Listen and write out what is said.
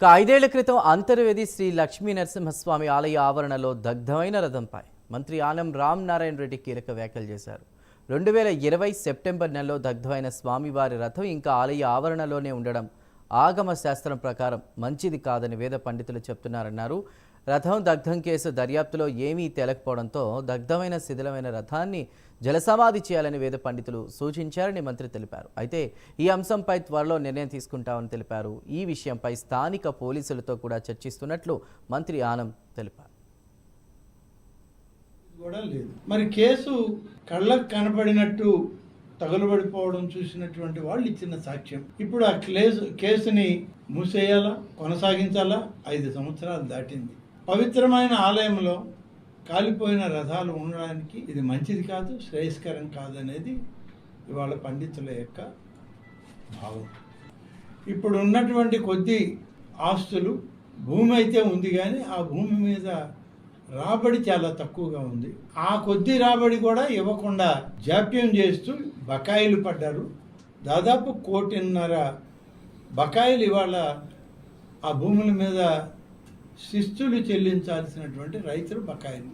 ఇక ఐదేళ్ళ క్రితం అంతర్వేది శ్రీ లక్ష్మీ నరసింహస్వామి ఆలయ ఆవరణలో దగ్ధమైన రథంపై మంత్రి ఆనం రామ్ నారాయణ రెడ్డి కీలక వ్యాఖ్యలు చేశారు. రెండు వేల ఇరవై సెప్టెంబర్ నెలలో దగ్ధమైన స్వామివారి రథం ఇంకా ఆలయ ఆవరణలోనే ఉండడం ఆగమ శాస్త్రం ప్రకారం మంచిది కాదని వేద పండితులు చెప్తున్నారన్నారు. రథం దగ్ధం కేసు దర్యాప్తులో ఏమీ తేలకపోవడంతో దగ్ధమైన శిథిలమైన రథాన్ని జలసమాధి చేయాలని వేద పండితులు సూచించారని మంత్రి తెలిపారు. అయితే ఈ అంశంపై త్వరలో నిర్ణయం తీసుకుంటామని తెలిపారు. ఈ విషయంపై స్థానిక పోలీసులతో కూడా చర్చిస్తున్నట్లు మంత్రి ఆనం తెలిపారు. కూడా లేదు. మరి కేసు కళ్ళకు కనపడినట్టు తగులబడిపోవడం చూసినటువంటి వాళ్ళు ఇచ్చిన సాక్ష్యం. ఇప్పుడు ఆ కేసు కేసుని మూసేయాలా? కొనసాగించాలా? ఐదు సంవత్సరాలు దాటింది. పవిత్రమైన ఆలయంలో కాలిపోయిన రథాలు ఉండడానికి ఇది మంచిది కాదు శ్రేయస్కరం కాదనేది ఇవాళ పండితుల యొక్క భావం. ఇప్పుడు ఉన్నటువంటి కొద్ది ఆస్తులు భూమి అయితే ఉంది కానీ ఆ భూమి మీద రాబడి చాలా తక్కువగా ఉంది. ఆ కొద్ది రాబడి కూడా ఇవ్వకుండా జాప్యం చేస్తూ బకాయిలు పడ్డారు. దాదాపు కోటిన్నర బకాయిలు ఇవాళ ఆ భూముల మీద శిస్తులు చెల్లించాల్సినటువంటి రైతులు బకాయిలు.